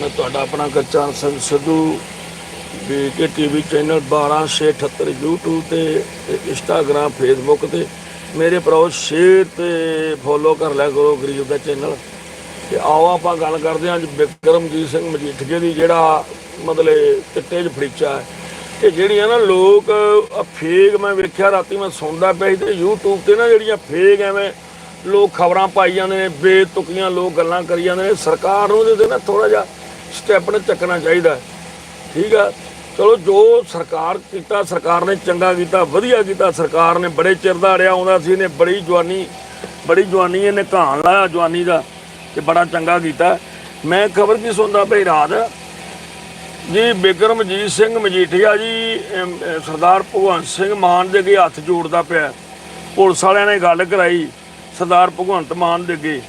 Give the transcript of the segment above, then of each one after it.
ਮੈਂ ਤੁਹਾਡਾ ਆਪਣਾ Gurcharan Singh Sidhu V K TV channel 12678 YouTube ਤੇ ਤੇ Instagram, Facebook ਤੇ ਮੇਰੇ ਭਰਾਓ ਸ਼ੇਅਰ ਤੇ ਫੋਲੋ ਕਰ ਲਿਆ ਕਰੋ ਗਰੀਬ ਦਾ ਚੈਨਲ। ਤੇ ਆਓ ਆਪਾਂ ਗੱਲ ਕਰਦੇ ਹਾਂ ਅੱਜ ਬਿਕਰਮਜੀਤ ਸਿੰਘ ਮਜੀਠੀਏ ਦੀ ਜਿਹੜਾ ਮਤਲਬ ਚਿੱਟੇ 'ਚ ਫੜੀਚਾ ਹੈ। ਤੇ ਜਿਹੜੀਆਂ ਨਾ ਲੋਕ ਫੇਕ ਮੈਂ ਵੇਖਿਆ ਰਾਤੀ ਮੈਂ ਸੁਣਦਾ ਪਿਆ ਸੀ ਤੇ YouTube ਤੇ ਨਾ ਜਿਹੜੀਆਂ ਫੇਕ ਐਵੇਂ ਲੋਕ ਖਬਰਾਂ ਪਾਈ ਜਾਂਦੇ ਨੇ, ਬੇਤੁਕੀਆਂ ਲੋਕ ਗੱਲਾਂ ਕਰੀ ਜਾਂਦੇ ਨੇ, ਸਰਕਾਰ ਨੂੰ ਇਹਦੇ ਤੇ ਨਾ ਥੋੜਾ ਜਿਹਾ। ਸਟੈਪ ਨੇ ਚੱਕਣਾ ਚਾਹੀਦਾ ਠੀਕ ਆ? ਚਲੋ, ਜੋ ਸਰਕਾਰ ਕੀਤਾ, ਸਰਕਾਰ ਨੇ ਚੰਗਾ ਕੀਤਾ, ਵਧੀਆ ਕੀਤਾ, ਸਰਕਾਰ ਨੇ ਬੜੇ ਚਿਰ ਦਾ ਅੜਿਆ ਆਉਂਦਾ ਸੀ ਇਹਨੇ ਬੜੀ ਜਵਾਨੀ ਬੜੀ ਜਵਾਨੀ ਇਹਨੇ ਘਾਣ ਲਾਇਆ ਜਵਾਨੀ ਦਾ ਤੇ ਬੜਾ ਚੰਗਾ ਕੀਤਾ। ਮੈਂ ਖਬਰ ਕੀ ਸੁਣਦਾ ਭਈ ਰਾਤ? ਜੀ, ਬਿਕਰਮਜੀਤ ਸਿੰਘ ਮਜੀਠੀਆ ਜੀ ਸਰਦਾਰ ਭਗਵੰਤ ਸਿੰਘ ਮਾਨ ਦੇ ਅੱਗੇ ਹੱਥ ਜੋੜਦਾ ਪਿਆ। ਪੁਲਿਸ ਵਾਲਿਆਂ ਨੇ ਗੱਲ ਕਰਾਈ, ਸਰਦਾਰ ਭਗਵੰਤ ਮਾਨ ਦੇ ਅੱਗੇ,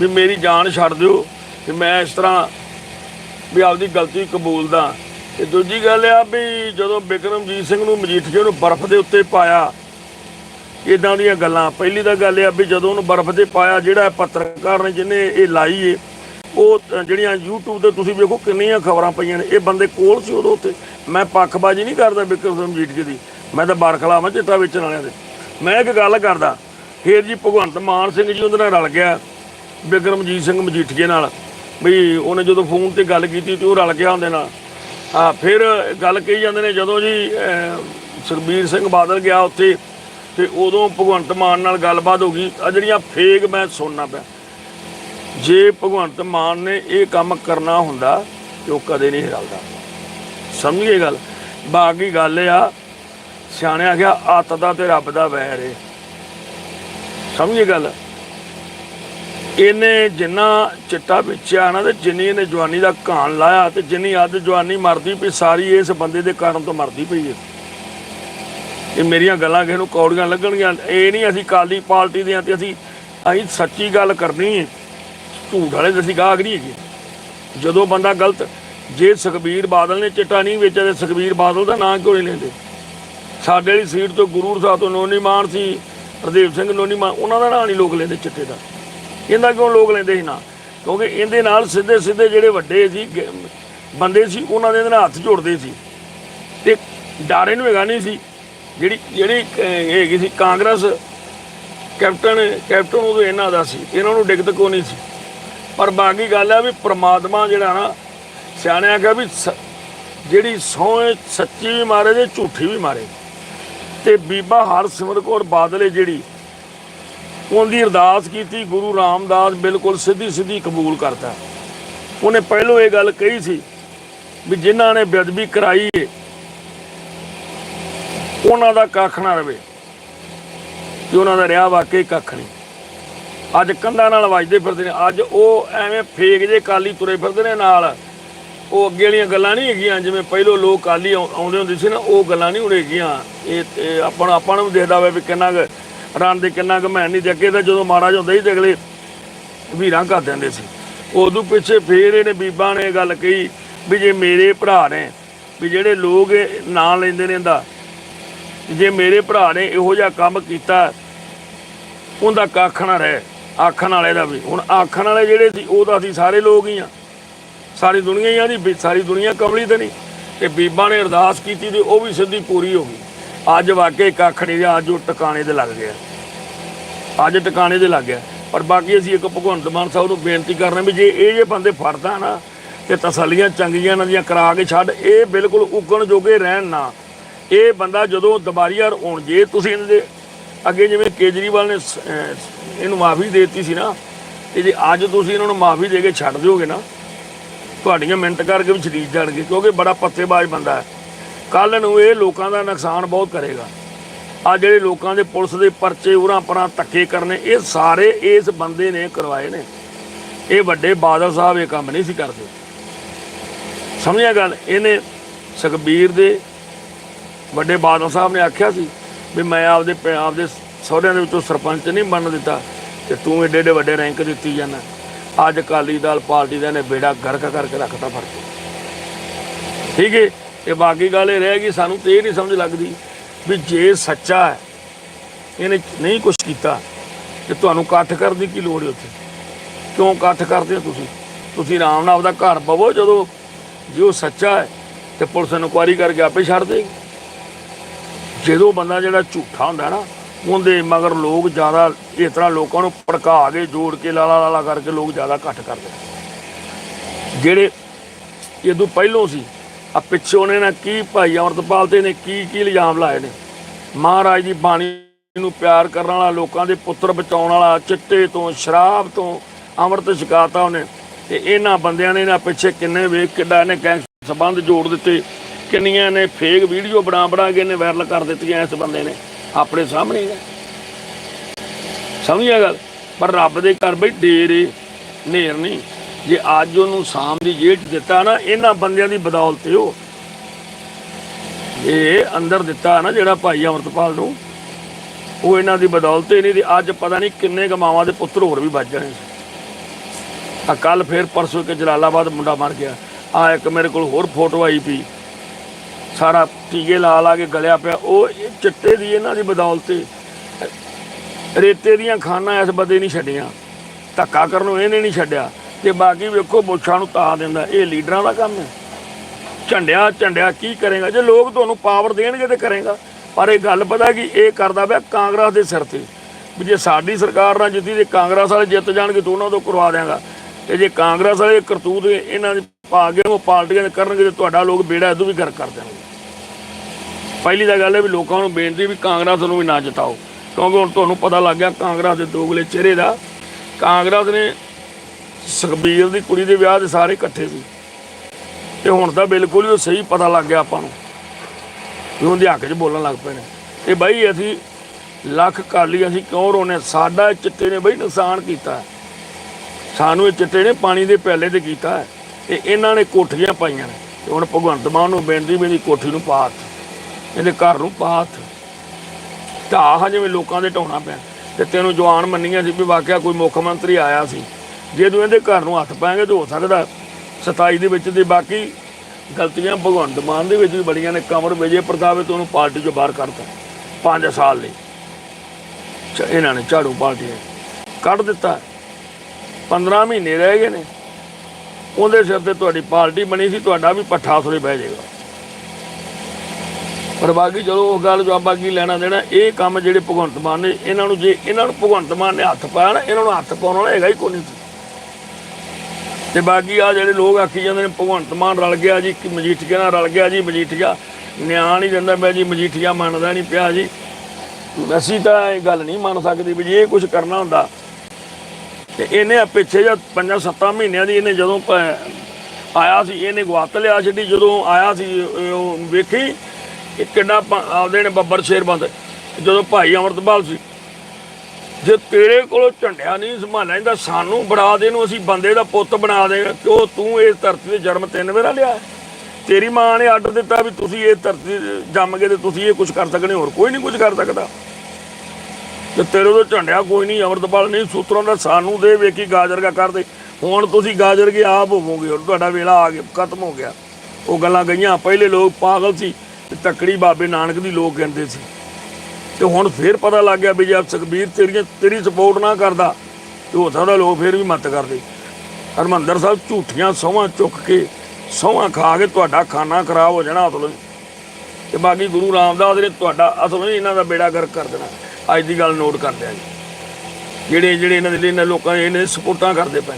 ਵੀ ਮੇਰੀ ਜਾਨ ਛੱਡ ਦਿਓ ਕਿ ਮੈਂ ਇਸ ਤਰ੍ਹਾਂ ਵੀ ਆਪਦੀ ਗਲਤੀ ਕਬੂਲਦਾ ਤੇ ਦੂਜੀ ਗੱਲ ਆ ਵੀ ਜਦੋਂ ਬਿਕਰਮਜੀਤ ਸਿੰਘ ਨੂੰ ਮਜੀਠੀਏ ਨੂੰ ਬਰਫ਼ ਦੇ ਉੱਤੇ ਪਾਇਆ ਇਦਾਂ ਦੀਆਂ ਗੱਲਾਂ। ਪਹਿਲੀ ਤਾਂ ਗੱਲ ਇਹ ਆ ਵੀ ਜਦੋਂ ਉਹਨੂੰ ਬਰਫ਼ ਤੇ ਪਾਇਆ, ਜਿਹੜਾ ਪੱਤਰਕਾਰ ਨੇ ਜਿਹਨੇ ਇਹ ਲਾਈ ਏ, ਉਹ ਜਿਹੜੀਆਂ YouTube ਤੇ ਤੁਸੀਂ ਵੇਖੋ ਕਿੰਨੀਆਂ ਖਬਰਾਂ ਪਈਆਂ ਨੇ। ਇਹ ਬੰਦੇ ਕੋਲ ਸੀ ਉਦੋਂ ਉੱਤੇ ਮੈਂ ਪੱਖਬਾਜ਼ੀ ਨਹੀਂ ਕਰਦਾ ਬਿਕਰਮ ਸਿੰਘ ਮਜੀਠੀਏ ਦੀ। ਮੈਂ ਤਾਂ ਬਰਖਲਾਫ ਹਾਂ ਚਿੱਟਾ ਵੇਚਣ ਵਾਲਿਆਂ ਦੇ। ਮੈਂ ਇੱਕ ਗੱਲ ਕਰਦਾ, ਫੇਰ ਜੀ ਭਗਵੰਤ ਮਾਨ ਸਿੰਘ ਜੀ ਉਹਦੇ ਨਾਲ ਰਲ ਗਿਆ ਬਿਕਰਮਜੀਤ ਸਿੰਘ ਮਜੀਠੀਏ ਨਾਲ। ਵੀ ਉਹਨੇ ਜਦੋਂ ਫੋਨ ਤੇ ਗੱਲ ਕੀਤੀ ਤੇ ਉਹ ਰਲ ਗਿਆ ਉਹਦੇ ਨਾਲ। ਆ ਫਿਰ ਗੱਲ ਕਹੀ ਜਾਂਦੇ ਨੇ ਜਦੋਂ ਜੀ ਅਹ, ਸੁਖਬੀਰ ਸਿੰਘ ਬਾਦਲ ਗਿਆ ਉੱਥੇ ਤੇ ਉਦੋਂ ਭਗਵੰਤ ਮਾਨ ਨਾਲ ਗੱਲਬਾਤ ਹੋ ਗਈ। ਆ ਜਿਹੜੀਆਂ ਫੇਕ ਮੈਂ ਸੁਣਨਾ ਪਿਆ। ਜੇ ਭਗਵੰਤ ਮਾਨ ਨੇ ਇਹ ਕੰਮ ਕਰਨਾ ਹੁੰਦਾ ਤੇ ਉਹ ਕਦੇ ਨਹੀਂ ਰਲਦਾ। ਸਮਝੀਏ ਗੱਲ? ਬਾਕੀ ਗੱਲ ਆ ਸਿਆਣਿਆ ਗਿਆ ਅੱਤ ਦਾ ਤੇ ਰੱਬ ਦਾ ਵੈਰ ਏ। ਸਮਝੀਏ ਗੱਲ? ਇਹਨੇ ਜਿੰਨਾ ਚਿੱਟਾ ਵੇਚਿਆ ਨਾ ਤੇ ਜਿੰਨੀ ਇਹਨੇ ਜਵਾਨੀ ਦਾ ਘਾਣ ਲਾਇਆ ਤੇ ਜਿੰਨੀ ਅੱਧ ਜਵਾਨੀ ਮਰਦੀ ਪਈ, ਸਾਰੀ ਇਸ ਬੰਦੇ ਦੇ ਕਾਰਨ ਤੋਂ ਮਰਦੀ ਪਈ ਹੈ। ਇਹ ਮੇਰੀਆਂ ਗੱਲਾਂ ਕਿਸੇ ਨੂੰ ਕੌੜੀਆਂ ਲੱਗਣਗੀਆਂ। ਇਹ ਨਹੀਂ ਅਸੀਂ ਕਾਲੀ ਪਾਰਟੀ ਦੇ ਆ ਤੇ ਅਸੀਂ ਅਸੀਂ ਸੱਚੀ ਗੱਲ ਕਰਨੀ ਹੈ। ਝੂਠ ਵਾਲੇ ਅਸੀਂ ਗਾਹਕ ਨਹੀਂ ਹੈਗੇ। ਜਦੋਂ ਬੰਦਾ ਗਲਤ ਜੇ ਸੁਖਬੀਰ ਬਾਦਲ ਨੇ ਚਿੱਟਾ ਨਹੀਂ ਵੇਚਿਆ ਤੇ ਸੁਖਬੀਰ ਬਾਦਲ ਦਾ ਨਾਂ ਕਿਉਂ ਨਹੀਂ ਲੈਂਦੇ? ਸਾਡੇ ਵਾਲੀ ਸੀਟ ਤੋਂ ਗੁਰੂ ਸਾਹਿਬ ਤੋਂ ਨੋਨੀ ਮਾਨ ਸੀ ਹਰਦੇਵ ਸਿੰਘ ਨੋਨੀ ਮਾਨ, ਉਹਨਾਂ ਦਾ ਨਾਂ ਨਹੀਂ ਲੋਕ ਲੈਂਦੇ ਚਿੱਟੇ ਦਾ। ਇਹਦਾ ਕਿਉਂ ਲੋਕ ਲੈਂਦੇ ਸੀ ਨਾ? ਕਿਉਂਕਿ ਇਹਦੇ ਨਾਲ ਸਿੱਧੇ ਸਿੱਧੇ ਜਿਹੜੇ ਵੱਡੇ ਸੀ ਗ- ਬੰਦੇ ਸੀ ਉਹਨਾਂ ਦੇ ਨਾਲ ਹੱਥ ਜੋੜਦੇ ਸੀ। ਤੇ ਡਾਰੇ ਨੂੰ ਹੈਗਾ ਨਹੀਂ ਸੀ ਜਿਹੜੀ ਜਿਹੜੀ ਅਹ, ਹੈਗੀ ਸੀ ਕਾਂਗਰਸ ਕੈਪਟਨ ਕੈਪਟਨ ਉਹ ਇਹਨਾਂ ਦਾ ਸੀ ਇਹਨਾਂ ਨੂੰ ਦਿੱਕਤ ਕੋਈ ਨਹੀਂ ਸੀ। ਪਰ ਬਾਕੀ ਗੱਲ ਆ ਵੀ ਪ੍ਰਮਾਤਮਾ ਜਿਹੜਾ ਨਾ ਸਿਆਣਿਆ ਕਿਹਾ ਵੀ ਸ- ਜਿਹੜੀ ਸਹੁੰ ਸੱਚੀ ਵੀ ਮਾਰੇ ਤੇ ਝੂਠੀ ਵੀ ਮਾਰੇ। ਤੇ ਬੀਬਾ ਹਰਸਿਮਰਤ ਕੌਰ ਬਾਦਲ ਹੈ ਜਿਹੜੀ ਉਹਦੀ ਅਰਦਾਸ ਕੀਤੀ, ਗੁਰੂ ਰਾਮਦਾਸ ਬਿਲਕੁਲ ਸਿੱਧੀ ਸਿੱਧੀ ਕਬੂਲ ਕਰਤਾ ਉਹਨੇ ਪਹਿਲੋਂ ਇਹ ਗੱਲ ਕਹੀ ਸੀ ਵੀ ਜਿਨ੍ਹਾਂ ਨੇ ਬੇਅਦਬੀ ਕਰਾਈ ਏ, ਉਹਨਾਂ ਦਾ ਕੱਖ ਨਾ ਰਵੇ ਕਿ ਉਹਨਾਂ ਦਾ ਰਿਹਾ ਵਾਕਈ ਕੱਖ ਨਹੀਂ। ਅੱਜ ਕੰਧਾਂ ਨਾਲ ਵੱਜਦੇ ਫਿਰਦੇ ਨੇ, ਅੱਜ ਉਹ ਐਵੇਂ ਫੇਕ ਜੇ ਕਾਲੀ ਤੁਰੇ ਫਿਰਦੇ ਨੇ ਨਾਲ। ਉਹ ਅੱਗੇ ਵਾਲੀਆਂ ਗੱਲਾਂ ਨਹੀਂ ਹੈਗੀਆਂ, ਜਿਵੇਂ ਪਹਿਲੋਂ ਲੋਕ ਕਾਲੀ ਆਉਂਦੇ ਹੁੰਦੇ ਸੀ ਨਾ, ਉਹ ਗੱਲਾਂ ਨਹੀਂ ਹੁਣ ਹੈਗੀਆਂ ਇਹ ਆਪਾਂ ਨੂੰ ਆਪਾਂ ਨੂੰ ਵੀ ਦੇਖਦਾ ਹੋਵੇ ਵੀ ਕਿੰਨਾ ਕੁ ਰਨ ਦੇ ਕਿੰਨਾ ਕੁ ਮੈਂ ਨਹੀਂ ਤੇ ਅੱਗੇ ਤਾਂ ਜਦੋਂ ਮਹਾਰਾਜ ਜਾਂਦਾ ਸੀ ਤੇ ਅਗਲੇ ਵੀਰਾਂ ਕਰ ਦਿੰਦੇ ਸੀ। ਉਦੋਂ ਪਿੱਛੇ ਫੇਰ ਇਹਨੇ ਬੀਬਾ ਨੇ ਇਹ ਗੱਲ ਕਹੀ ਵੀ ਜੇ ਮੇਰੇ ਭਰਾ ਨੇ, ਵੀ ਜਿਹੜੇ ਲੋਕ ਇਹ ਨਾਂ ਲੈਂਦੇ ਨੇ ਇਹਦਾ, ਜੇ ਮੇਰੇ ਭਰਾ ਨੇ ਇਹੋ ਜਿਹਾ ਕੰਮ ਕੀਤਾ, ਉਹਦਾ ਕੱਖ ਨਾ ਰਹਿ, ਆਖਣ ਵਾਲੇ ਦਾ ਵੀ। ਹੁਣ ਆਖਣ ਵਾਲੇ ਜਿਹੜੇ ਸੀ, ਉਹ ਤਾਂ ਅਸੀਂ ਸਾਰੇ ਲੋਕ ਹੀ ਆ। ਸਾਰੀ ਦੁਨੀਆ ਹੀ ਆ ਦੀ ਸਾਰੀ ਦੁਨੀਆ ਕਮਲੀ ਤੇ ਨਹੀਂ। ਤੇ ਬੀਬਾ ਨੇ ਅਰਦਾਸ ਕੀਤੀ ਤੇ ਉਹ ਵੀ ਸਿੱਧੀ ਪੂਰੀ ਹੋ ਗਈ। ਅੱਜ ਵਾਕਈ ਕੱਖ ਨਹੀਂ ਰਿਹਾ, ਅੱਜ ਉਹ ਟਿਕਾਣੇ ਦੇ ਲੱਗ ਗਿਆ। ਅੱਜ ਟਿਕਾਣੇ ਦੇ ਲੱਗ ਗਿਆ। ਪਰ ਬਾਕੀ ਅਸੀਂ ਇੱਕ ਭਗਵੰਤ ਮਾਨ ਸਾਹਿਬ ਨੂੰ ਬੇਨਤੀ ਕਰਨਾ ਵੀ ਜੇ ਇਹ ਜੇ ਬੰਦੇ ਫੜਦਾ ਨਾ, ਤੇ ਤਸੱਲੀਆਂ ਚੰਗੀਆਂ ਇਹਨਾਂ ਦੀਆਂ ਕਰਾ ਕੇ ਛੱਡ, ਇਹ ਬਿਲਕੁਲ ਉਗਣ ਜੋਗੇ ਰਹਿਣ ਨਾ। ਇਹ ਬੰਦਾ ਜਦੋਂ ਦੁਬਾਰੀਆ ਹੋਣ, ਜੇ ਤੁਸੀਂ ਇਹਨਾਂ ਦੇ ਅੱਗੇ ਜਿਵੇਂ ਕੇਜਰੀਵਾਲ ਨੇ ਸ- ਇਹਨੂੰ ਮਾਫੀ ਦੇ ਦਿੱਤੀ ਸੀ ਨਾ ਤੇ ਜੇ ਅੱਜ ਤੁਸੀਂ ਇਹਨਾਂ ਨੂੰ ਮਾਫੀ ਦੇ ਕੇ ਛੱਡ ਦਿਓਗੇ ਨਾ, ਤੁਹਾਡੀਆਂ ਮਿੰਟ ਕਰਕੇ ਵੀ ਸ਼ਰੀਰ ਜਾਣਗੇ ਕਿਉਂਕਿ ਬੜਾ ਪੱਤੇਬਾਜ਼ ਬੰਦਾ ਹੈ। ਕੱਲ ਨੂੰ ਇਹ ਲੋਕਾਂ ਦਾ ਨੁਕਸਾਨ ਬਹੁਤ ਕਰੇਗਾ। ਆ ਜਿਹੜੇ ਲੋਕਾਂ ਦੇ ਪੁਲਿਸ ਦੇ ਪਰਚੇ ਉਰਾਂ ਪਰਾਂ ਧੱਕੇ ਕਰਨੇ, ਇਹ ਸਾਰੇ ਇਸ ਬੰਦੇ ਨੇ ਕਰਵਾਏ ਨੇ। ਇਹ ਵੱਡੇ ਬਾਦਲ ਸਾਹਿਬ ਇਹ ਕੰਮ ਨਹੀਂ ਸੀ ਕਰਦੇ। ਸਮਝਿਆ ਗੱਲ? ਇਹਨੇ ਸੁਖਬੀਰ ਦੇ ਵੱਡੇ ਬਾਦਲ ਸਾਹਿਬ ਨੇ ਆਖਿਆ ਸੀ ਵੀ ਮੈਂ ਆਪਦੇ ਪੰਜਾਬ ਦੇ ਸਹੁਰਿਆਂ ਦੇ ਵਿੱਚੋਂ ਸਰਪੰਚ ਨਹੀਂ ਬਣ ਦਿੱਤਾ ਤੇ ਤੂੰ ਏਡੇ ਏਡੇ ਵੱਡੇ ਰੈਂਕ ਦਿੱਤੀ ਜਾਂਦਾ ਅੱਜ ਅਕਾਲੀ ਦਲ ਪਾਰਟੀ ਦਾ ਨੇ ਬੇੜਾ ਗਰਕ ਕਰਕੇ ਰੱਖਤਾ ਫ਼ਰਕ ਠੀਕ ਹੈ ਤੇ ਬਾਕੀ ਗੱਲ ਇਹ ਰਹਿ ਗਈ, ਸਾਨੂੰ ਤੇ ਇਹ ਨਹੀਂ ਸਮਝ ਲੱਗਦੀ ਵੀ ਜੇ ਸੱਚਾ ਹੈ, ਇਹਨੇ ਨਹੀਂ ਕੁਝ ਕੀਤਾ, ਤੇ ਤੁਹਾਨੂੰ ਇਕੱਠ ਕਰਨ ਦੀ ਕੀ ਲੋੜ ਹੈ ਉੱਥੇ? ਕਿਉਂ ਇਕੱਠ ਕਰਦੇ ਹੋ ਤੁਸੀਂ? ਤੁਸੀਂ ਆਰਾਮ ਨਾਲ ਆਪਦਾ ਘਰ ਪਵੋ, ਜਦੋਂ ਜੇ ਉਹ ਸੱਚਾ ਹੈ, ਤੇ ਪੁਲਿਸ ਇਨਕੁਆਇਰੀ ਕਰਕੇ ਆਪੇ ਛੱਡ ਦੇਗੀ। ਜਦੋਂ ਬੰਦਾ ਜਿਹੜਾ ਝੂਠਾ ਹੁੰਦਾ ਨਾ, ਉਹਦੇ ਮਗਰ ਲੋਕ ਜ਼ਿਆਦਾ, ਇਸ ਤਰ੍ਹਾਂ ਲੋਕਾਂ ਨੂੰ ਭੜਕਾ ਕੇ, ਜੋੜ ਕੇ, ਲਾਲਾ ਲਾਲਾ ਕਰਕੇ ਲੋਕ ਜ਼ਿਆਦਾ ਘੱਟ ਕਰਦੇ ਨੇ। ਜਿਹੜੇ ਇਹਦੋਂ ਪਹਿਲੋਂ ਸੀ ਆ ਪਿੱਛੇ ਉਹਨੇ ਨਾ ਕੀ ਭਾਈ ਅਮਰਤਪਾਲ ਤੇ ਨੇ ਕੀ ਕੀ ਇਲਜ਼ਾਮ ਲਾਏ ਨੇ। ਮਹਾਰਾਜ ਦੀ ਬਾਣੀ ਨੂੰ ਪਿਆਰ ਕਰਨ ਵਾਲਾ, ਲੋਕਾਂ ਦੇ ਪੁੱਤਰ ਬਚਾਉਣ ਵਾਲਾ, ਚਿੱਟੇ ਤੋਂ, ਸ਼ਰਾਬ ਤੋਂ ਅੰਮ੍ਰਿਤ ਛਕਾਤਾ ਉਹਨੇ। ਤੇ ਇਹਨਾਂ ਬੰਦਿਆਂ ਨੇ ਨਾ ਪਿੱਛੇ ਕਿੰਨੇ ਵੇਖ ਕਿੱਡਾ ਇਹਨੇ ਗੈਂਗ ਸੰਬੰਧ ਜੋੜ ਦਿੱਤੇ। ਕਿੰਨੀਆਂ ਨੇ ਫੇਕ ਵੀਡੀਓ ਬਣਾ ਬਣਾ ਕੇ ਇਹਨੇ ਵਾਇਰਲ ਕਰ ਦਿੱਤੀਆਂ ਇਸ ਬੰਦੇ ਨੇ। ਆਪਣੇ ਸਾਹਮਣੇ ਸਮਝਿਆ ਗੱਲ? ਪਰ ਰੱਬ ਦੇ ਘਰ ਬਈ ਡੇਰੇ, ਨੇਰ ਨਹੀਂ। ਜੇ ਅੱਜ ਉਹਨੂੰ ਸਾਮ ਦੀ ਜੇਲ੍ਹ 'ਚ ਦਿੱਤਾ ਨਾ, ਇਹਨਾਂ ਬੰਦਿਆਂ ਦੀ ਬਦੌਲਤ ਉਹ। ਇਹ ਅੰਦਰ ਦਿੱਤਾ ਨਾ ਜਿਹੜਾ ਭਾਈ ਅਮਰਤਪਾਲ ਨੂੰ, ਉਹ ਇਹਨਾਂ ਦੀ ਬਦੌਲਤ ਹੀ ਨਹੀਂ ਦੀ ਅੱਜ ਪਤਾ ਨਹੀਂ ਕਿੰਨੇ ਗਮਾਵਾਂ ਦੇ ਪੁੱਤਰ ਹੋਰ ਵੀ ਵੱਜ ਜਾਣੇ ਸੀ। ਆ ਕੱਲ ਫੇਰ ਪਰਸੋਂ ਕਿ ਜਲਾਲਾਬਾਦ ਮੁੰਡਾ ਮਰ ਗਿਆ। ਆ ਇੱਕ ਮੇਰੇ ਕੋਲ ਹੋਰ ਫੋਟੋ ਆਈ ਪਈ। ਸਾਰਾ ਟੀਕੇ ਲਾ ਲਾ ਕੇ ਗਲਿਆ ਪਿਆ। ਉਹ ਇਹ ਚਿੱਟੇ ਦੀ ਇਹਨਾਂ ਦੀ ਬਦੌਲਤ ਰੇਤੇ ਦੀਆਂ ਖਾਨਾਂ ਇਸ ਬੰਦੇ ਨਹੀਂ ਛੱਡੀਆਂ। ਧੱਕਾ ਕਰਨ ਨੂੰ ਇਹਨੇ ਨਹੀਂ ਛੱਡਿਆ। ਤੇ ਬਾਕੀ ਵੇਖੋ, ਮੁੱਛਾਂ ਨੂੰ ਤਾ ਦਿੰਦਾ ਇਹ ਲੀਡਰਾਂ ਦਾ ਕੰਮ ਹੈ। ਝੰਡਿਆ ਝੰਡਿਆ ਕੀ ਕਰੇਗਾ? ਜੇ ਲੋਕ ਤੁਹਾਨੂੰ ਪਾਵਰ ਦੇਣਗੇ ਤੇ ਕਰੇਗਾ। ਪਰ ਇਹ ਗੱਲ ਪਤਾ ਕਿ, ਇਹ ਕਰਦਾ ਪਿਆ ਕਾਂਗਰਸ ਦੇ ਸਿਰ ਤੇ। ਵੀ ਜੇ ਸਾਡੀ ਸਰਕਾਰ ਨਾਲ ਜਿੱਤੀ ਤੇ ਕਾਂਗਰਸ ਵਾਲੇ ਜਿੱਤ ਜਾਣਗੇ ਤਾਂ ਉਹਨਾਂ ਤੋਂ ਕਰਵਾ ਦਿਆਂਗਾ। ਤੇ ਜੇ ਕਾਂਗਰਸ ਵਾਲੇ ਕਰਤੂਤ ਇਹਨਾਂ ਦੇ ਪਾ ਕੇ ਉਹ ਪਾਰਟੀਆਂ ਦੇ ਕਰਨਗੇ ਤੇ ਤੁਹਾਡਾ ਲੋਕ ਬੇੜਾ ਇਦੋਂ ਵੀ ਗਰ ਕਰ ਦੇਣਗੇ। ਪਹਿਲੀ ਤਾਂ ਗੱਲ ਹੈ ਵੀ ਲੋਕਾਂ ਨੂੰ ਬੇਨਤੀ ਵੀ ਕਾਂਗਰਸ ਨੂੰ ਵੀ ਨਾ ਜਿਤਾਓ। ਕਿਉਂਕਿ ਹੁਣ ਤੁਹਾਨੂੰ ਪਤਾ ਲੱਗ ਗਿਆ ਕਾਂਗਰਸ ਦੇ ਦੋਗਲੇ ਚਿਹਰੇ ਦਾ। ਕਾਂਗਰਸ ਨੇ ਸੁਖਬੀਰ ਦੀ ਕੁੜੀ ਦੇ ਵਿਆਹ ਦੇ ਸਾਰੇ ਇਕੱਠੇ ਸੀ। ਤੇ ਹੁਣ ਤਾਂ ਬਿਲਕੁਲ ਹੀ ਉਹ ਸਹੀ ਪਤਾ ਲੱਗ ਗਿਆ ਆਪਾਂ ਨੂੰ ਵੀ ਉਹਦੇ ਹੱਕ 'ਚ ਬੋਲਣ ਲੱਗ ਪਏ ਨੇ। ਤੇ ਬਾਈ ਅਸੀਂ ਲੱਖ ਕਾਲੀ ਅਸੀਂ ਕਿਉਂ ਰੋਨੇ ਸਾਡਾ ਇਹ ਚਿੱਟੇ ਨੇ ਬਈ ਨੁਕਸਾਨ ਕੀਤਾ। ਸਾਨੂੰ ਇਹ ਚਿੱਟੇ ਨੇ ਪਾਣੀ ਦੇ ਪਿਆਲੇ ਤੇ ਕੀਤਾ। ਹੈ ਤੇ ਇਹਨਾਂ ਨੇ ਕੋਠੀਆਂ ਪਾਈਆਂ ਨੇ। ਤੇ ਹੁਣ ਭਗਵੰਤ ਮਾਨ ਨੂੰ ਬੇਨਤੀ ਮੇਰੀ ਕੋਠੀ ਨੂੰ ਪਾਤ ਇਹਦੇ ਘਰ ਨੂੰ ਪਾਤ ਢਾਹ ਜਿਵੇਂ ਲੋਕਾਂ ਦੇ ਢਾਉਣਾ ਪਿਆ। ਤੇ ਤੈਨੂੰ ਜਵਾਨ ਮੰਨੀਆਂ ਸੀ ਵੀ ਵਾਕਿਆ ਕੋਈ ਮੁੱਖ ਮੰਤਰੀ ਆਇਆ ਸੀ। ਜੇ ਤੂੰ ਇਹਦੇ ਘਰ ਨੂੰ ਹੱਥ ਪਾਏਂਗੇ ਤਾਂ ਹੋ ਸਕਦਾ 27 ਦੇ ਵਿੱਚ ਤੇ ਬਾਕੀ ਗਲਤੀਆਂ ਭਗਵੰਤ ਮਾਨ ਦੇ ਵਿੱਚ ਵੀ ਬੜੀਆਂ ਨੇ, ਕਮਰ ਵਿਜੇ ਪ੍ਰਤਾਪ ਤੋਂ ਉਹਨੂੰ ਪਾਰਟੀ ਚੋਂ ਬਾਹਰ ਕਰਤਾ 5 ਸਾਲ ਲਈ। ਇਹਨਾਂ ਨੇ ਝਾੜੂ ਪਾਰਟੀ ਕੱਢ ਦਿੱਤਾ। 15 ਮਹੀਨੇ ਰਹਿ ਗਏ ਨੇ। ਉਹਦੇ ਸਿਰ ਤੇ ਤੁਹਾਡੀ ਪਾਰਟੀ ਬਣੀ ਸੀ, ਤੁਹਾਡਾ ਵੀ ਪੱਠਾ ਥੋੜੇ ਬਹਿ ਜਾਏਗਾ। ਪਰ ਬਾਕੀ ਚਲੋ, ਉਹ ਗੱਲ ਜੋ ਆਪਾਂ ਕੀ ਲੈਣਾ ਦੇਣਾ, ਇਹ ਕੰਮ ਜਿਹੜੇ ਭਗਵੰਤ ਮਾਨ ਨੇ, ਇਹਨਾਂ ਨੂੰ ਜੇ, ਇਹਨਾਂ ਨੂੰ ਭਗਵੰਤ ਮਾਨ ਨੇ ਹੱਥ ਪਾਇਆ ਨਾ, ਇਹਨਾਂ ਨੂੰ ਹੱਥ ਪਾਉਣ ਵਾਲਾ ਹੈਗਾ ਹੀ ਕੋਈ ਨਹੀਂ। ਸੀ। ਤੇ ਬਾਕੀ ਆ ਜਿਹੜੇ ਲੋਕ ਆਖੀ ਜਾਂਦੇ ਨੇ, ਭਗਵੰਤ ਮਾਨ ਰਲ ਗਿਆ ਜੀ, ਕਿ ਮਜੀਠੀਆ ਨਾਲ ਰਲ ਗਿਆ ਜੀ, ਮਜੀਠੀਆ ਨਿਆਂ ਨਹੀਂ ਦਿੰਦਾ ਮੈਂ ਜੀ, ਮਜੀਠੀਆ ਮੰਨਦਾ ਨਹੀਂ ਪਿਆ ਜੀ। ਅਸੀਂ ਤਾਂ ਇਹ ਗੱਲ ਨਹੀਂ ਮੰਨ ਸਕਦੇ ਵੀ ਜੇ ਇਹ ਕੁਝ ਕਰਨਾ ਹੁੰਦਾ, ਤੇ ਇਹਨੇ ਪਿੱਛੇ ਜਾਂ ਪੰਜਾਂ ਸੱਤਾਂ ਮਹੀਨਿਆਂ ਦੀ ਇਹਨੇ ਜਦੋਂ ਪ- ਆਇਆ ਸੀ, ਇਹਨੇ ਗਵਾਤ ਲਿਆ ਛੱਡੀ, ਜਦੋਂ ਆਇਆ ਸੀ ਵੇਖੀ ਇਹ ਕਿੰਨਾ ਆਪਦੇ ਨੇ ਬੱਬਰ ਸ਼ੇਰ ਬੰਦ ਜਦੋਂ ਭਾਈ ਅਮਰਤਪਾਲ ਸੀ। ਜੇ ਤੇਰੇ ਕੋਲੋਂ ਝੰਡਿਆ ਨਹੀਂ ਸੰਭਾਲਿਆ ਜਾਂਦਾ ਸਾਨੂੰ ਬਣਾ ਦੇ ਨੂੰ ਅਸੀਂ ਬੰਦੇ ਦਾ ਪੁੱਤ ਬਣਾ ਦੇ। ਕਿਉਂ ਤੂੰ ਇਸ ਧਰਤੀ ਤੇ ਜਨਮ ਤਿੰਨ ਵੇਰਾ ਲਿਆ? ਤੇਰੀ ਮਾਂ ਨੇ ਆਰਡਰ ਦਿੱਤਾ ਵੀ ਤੁਸੀਂ ਇਹ ਧਰਤੀ ਤੇ ਜੰਮ ਕੇ ਤੇ ਤੁਸੀਂ ਇਹ ਕੁਝ ਕਰ ਸਕਦੇ ਹੋਰ ਕੋਈ ਨਹੀਂ ਕੁਝ ਕਰ ਸਕਦਾ। ਤੇ ਤੇਰੇ ਤੋਂ ਝੰਡਿਆ ਕੋਈ ਨਹੀਂ, ਅਮਰਤਪਾਲ ਨਹੀਂ, ਸੂਤਰਾਂ ਦਾ ਸਾਨੂੰ ਦੇ, ਵੇਖੀ ਗਾਜਰਗਾ ਕਰਦੇ। ਹੁਣ ਤੁਸੀਂ ਗਾਜਰ ਕੇ ਆਪ ਹੋਵੋਗੇ, ਹੁਣ ਤੁਹਾਡਾ ਵੇਲਾ ਆ ਗਿਆ, ਖਤਮ ਹੋ ਗਿਆ। ਉਹ ਗੱਲਾਂ ਗਈਆਂ, ਪਹਿਲੇ ਲੋਕ ਪਾਗਲ ਸੀ ਤੱਕੜੀ ਬਾਬੇ ਨਾਨਕ ਦੀ ਲੋਕ ਕਹਿੰਦੇ ਸੀ। ਤੇ ਹੁਣ ਫੇਰ ਪਤਾ ਲੱਗ ਗਿਆ ਵੀ ਜੇ ਸੁਖਬੀਰ ਤੇਰੀ ਤੇਰੀ ਸਪੋਰਟ ਨਾ ਕਰਦਾ, ਤੇ ਹੋ ਸਕਦਾ ਲੋਕ ਫੇਰ ਵੀ ਮਤ ਕਰਦੇ। ਹਰਮੰਦਰ ਸਾਹਿਬ ਝੂਠੀਆਂ ਸੌਹਾਂ ਚੁੱਕ ਕੇ ਸੌਹਾਂ ਖਾ ਕੇ ਤੁਹਾਡਾ ਖਾਣਾ ਖਰਾਬ ਹੋ ਜਾਣਾ ਅਸਲੋਂ ਹੀ ਤੇ ਬਾਕੀ ਗੁਰੂ ਰਾਮਦਾਸ ਨੇ ਤੁਹਾਡਾ ਅਸਲੋਂ ਹੀ ਇਹਨਾਂ ਦਾ ਬੇੜਾ ਗਰਕ ਕਰ ਦੇਣਾ। ਅੱਜ ਦੀ ਗੱਲ ਨੋਟ ਕਰ ਲਿਆ ਜੀ। ਜਿਹੜੇ ਜਿਹੜੇ ਇਹਨਾਂ ਦੇ ਲਈ ਇਹਨਾਂ ਲੋਕਾਂ ਨੇ ਇਹਨੇ ਸਪੋਰਟਾਂ ਕਰਦੇ ਪਏ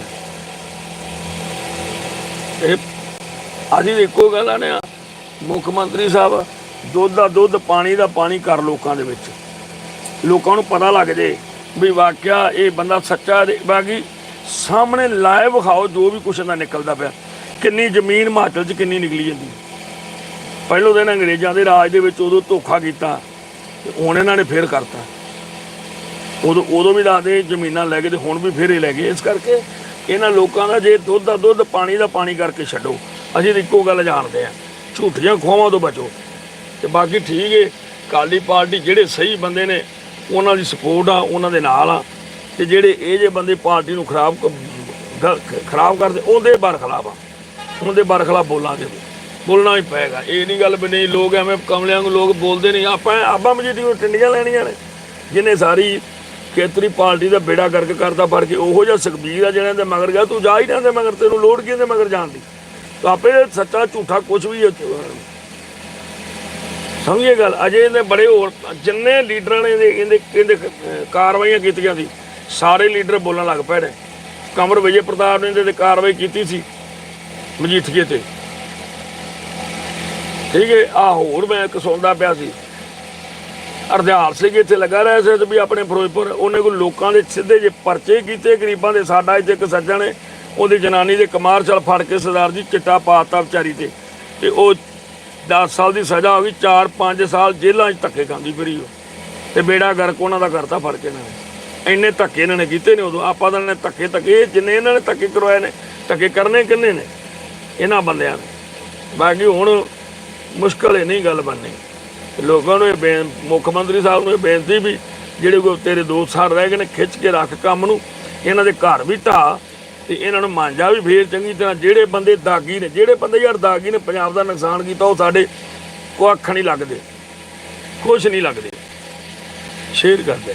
ਇਹ ਅੱਜ ਇੱਕੋ ਗੱਲ ਆ ਮੁੱਖ ਮੰਤਰੀ ਸਾਹਿਬ। ਦੁੱਧ ਦਾ ਦੁੱਧ, ਪਾਣੀ ਦਾ ਪਾਣੀ ਕਰ ਲੋਕਾਂ ਦੇ ਵਿੱਚ। ਲੋਕਾਂ ਨੂੰ ਪਤਾ ਲੱਗ ਜੇ ਵੀ ਵਾਕਿਆ ਇਹ ਬੰਦਾ ਸੱਚਾ ਬਾਕੀ ਸਾਹਮਣੇ ਲਾਇਵ ਵਿਖਾਓ, ਜੋ ਵੀ ਕੁਛ ਦਾ ਨਿਕਲਦਾ ਪਿਆ। ਕਿੰਨੀ ਜ਼ਮੀਨ ਹਿਮਾਚਲ 'ਚ ਕਿੰਨੀ ਨਿਕਲੀ ਜਾਂਦੀ। ਪਹਿਲੋਂ ਦਿਨ ਅੰਗਰੇਜ਼ਾਂ ਦੇ ਰਾਜ ਦੇ ਵਿੱਚ ਉਦੋਂ ਧੋਖਾ ਕੀਤਾ ਤੇ ਹੁਣ ਇਹਨਾਂ ਨੇ ਫੇਰ ਕਰਤਾ। ਉਦੋਂ ਉਦੋਂ ਵੀ ਦੱਸਦੇ ਜ਼ਮੀਨਾਂ ਲੈ ਗਏ ਤੇ ਹੁਣ ਵੀ ਫੇਰ ਹੀ ਲੈ ਗਏ। ਇਸ ਕਰਕੇ ਇਹਨਾਂ ਲੋਕਾਂ ਦਾ ਜੇ ਦੁੱਧ ਦਾ ਦੁੱਧ, ਪਾਣੀ ਦਾ ਪਾਣੀ ਕਰਕੇ ਛੱਡੋ। ਅਸੀਂ ਤਾਂ ਇੱਕੋ ਗੱਲ ਜਾਣਦੇ ਆ ਝੂਠੀਆਂ ਖੋਵਾਂ ਤੋਂ ਬਚੋ। ਤੇ ਬਾਕੀ ਠੀਕ ਏ। ਕਾਲੀ ਪਾਰਟੀ ਜਿਹੜੇ ਸਹੀ ਬੰਦੇ ਨੇ, ਉਹਨਾਂ ਦੀ ਸਪੋਰਟ ਆ, ਉਹਨਾਂ ਦੇ ਨਾਲ ਆ। ਤੇ ਜਿਹੜੇ ਇਹ ਜੇ ਬੰਦੇ ਪਾਰਟੀ ਨੂੰ ਖਰਾਬ ਖਰਾਬ ਕਰਦੇ, ਉਹਦੇ ਬਰਖਲਾਫ ਆ। ਉਹਦੇ ਬਰਖਲਾਫ ਬੋਲਾਂਗੇ। ਬੋਲਣਾ ਹੀ ਪਏਗਾ। ਇਹ ਨਹੀਂ ਗੱਲ ਵੀ ਨਹੀਂ, ਲੋਕ ਐਵੇਂ ਕਮਲਿਆਂ ਨੂੰ ਲੋਕ ਬੋਲਦੇ ਨਹੀਂ। ਆਪਾਂ ਆਪਾਂ ਮਜੀਠੀ ਨੂੰ ਟਿੰਡੀਆਂ ਲੈਣੀਆਂ ਨੇ, ਜਿਹਨੇ ਸਾਰੀ ਖੇਤਰੀ ਪਾਰਟੀ ਦਾ ਬੇੜਾ ਗਰਕ ਕਰਦਾ ਫੜ ਕੇ, ਉਹੋ ਜਿਹਾ ਸੁਖਬੀਰ ਆ ਜਿਹਨਾਂ ਦੇ ਮਗਰ ਗਿਆ। ਤੂੰ ਜਾ ਹੀ ਨਾ ਦੇ ਮਗਰ, ਤੈਨੂੰ ਲੋੜ ਕੀ ਇਹਦੇ ਮਗਰ ਜਾਣ ਦੀ? ਤਾਂ ਆਪੇ ਸੱਚਾ ਝੂਠਾ ਕੁਝ ਵੀ ਹੈ। ਸਮਝੀਏ ਗੱਲ, ਅਜੇ ਇਹਦੇ ਬੜੇ ਹੋਰ, ਜਿੰਨੇ ਲੀਡਰਾਂ ਨੇ ਇਹਦੇ ਇਹਦੇ ਇਹਦੇ ਕਾਰਵਾਈਆਂ ਕੀਤੀਆਂ ਸੀ, ਸਾਰੇ ਲੀਡਰ ਬੋਲਣ ਲੱਗ ਪਏ ਨੇ। ਕਮਰ ਵਿਜੇ ਪ੍ਰਤਾਪ ਨੇ ਇਹਦੇ ਕਾਰਵਾਈ ਕੀਤੀ ਸੀ ਮਜੀਠੀਏ ਤੇ। ਠੀਕ ਹੈ ਆ ਹੋਰ ਮੈਂ ਇੱਕ ਸੁਣਦਾ ਪਿਆ ਸੀ। ਅਰਧਿਆਲ ਸਿੰਘ ਇੱਥੇ ਲੱਗਾ ਰਿਹਾ ਸੀ ਵੀ ਆਪਣੇ ਫਿਰੋਜ਼ਪੁਰ, ਉਹਨੇ ਕੋਈ ਲੋਕਾਂ ਦੇ ਸਿੱਧੇ ਜੇ ਪਰਚੇ ਕੀਤੇ, ਗਰੀਬਾਂ ਦੇ ਸਾਡਾ ਇੱਥੇ ਇੱਕ ਸੱਜਣ ਨੇ ਉਹਦੀ ਜਨਾਨੀ ਦੇ ਕਮਾਰ ਚਲ ਫੜ ਕੇ ਸਰਦਾਰ ਜੀ ਚਿੱਟਾ ਪਾਤਾ ਵਿਚਾਰੀ ਤੇ। ਤੇ ਉਹ 10 ਸਾਲ ਦੀ ਸਜ਼ਾ ਹੋ ਗਈ 4-5 ਸਾਲ ਜੇਲ੍ਹਾਂ 'ਚ ਧੱਕੇ ਖਾਂਦੀ ਫਿਰੀ ਉਹ। ਤੇ ਬੇੜਾ ਗਰਕ ਉਹਨਾਂ ਦਾ ਕਰਤਾ ਫੜ ਕੇ ਇਹਨਾਂ ਨੇ। ਇੰਨੇ ਧੱਕੇ ਇਹਨਾਂ ਨੇ ਕੀਤੇ ਨੇ ਉਦੋਂ, ਆਪਾਂ ਤਾਂ ਨੇ ਧੱਕੇ ਧੱਕੇ ਜਿੰਨੇ ਇਹਨਾਂ ਨੇ ਧੱਕੇ ਕਰਵਾਏ ਨੇ, ਧੱਕੇ ਕਰਨੇ ਕਿੰਨੇ ਨੇ? ਇਹਨਾਂ ਬੰਦਿਆਂ ਨੇ। ਬਾਕੀ ਹੁਣ ਮੁਸ਼ਕਲ ਹੈ ਨਹੀਂ ਗੱਲ ਬਣਨੀ। ਲੋਕਾਂ ਨੂੰ ਇਹ ਬੇ- ਮੁੱਖ ਮੰਤਰੀ ਸਾਹਿਬ ਨੂੰ ਇਹ ਬੇਨਤੀ ਵੀ, ਜਿਹੜੇ ਕੋ ਤੇਰੇ ਦੋ ਸਾਲ ਰਹਿ ਗਏ ਨੇ, ਖਿੱਚ ਕੇ ਰੱਖ ਕੰਮ ਨੂੰ, ਇਹਨਾਂ ਦੇ ਘਰ ਵੀ ਢਾਹ ਤੇ ਇਹਨਾਂ ਨੂੰ ਮਾਂਜਾ ਵੀ ਫੇਰ ਚੰਗੀ ਤਰ੍ਹਾਂ। ਜਿਹੜੇ ਬੰਦੇ ਦਾਗੀ ਨੇ, ਜਿਹੜੇ ਬੰਦੇ ਯਾਰ ਦਾਗੀ ਨੇ, ਪੰਜਾਬ ਦਾ ਨੁਕਸਾਨ ਕੀਤਾ, ਉਹ ਸਾਡੇ ਕੋ ਅੱਖ ਨਹੀਂ ਲੱਗਦੇ। ਕੁਛ ਨਹੀਂ ਲੱਗਦੇ। ਸ਼ੇਅਰ ਕਰਦੇ।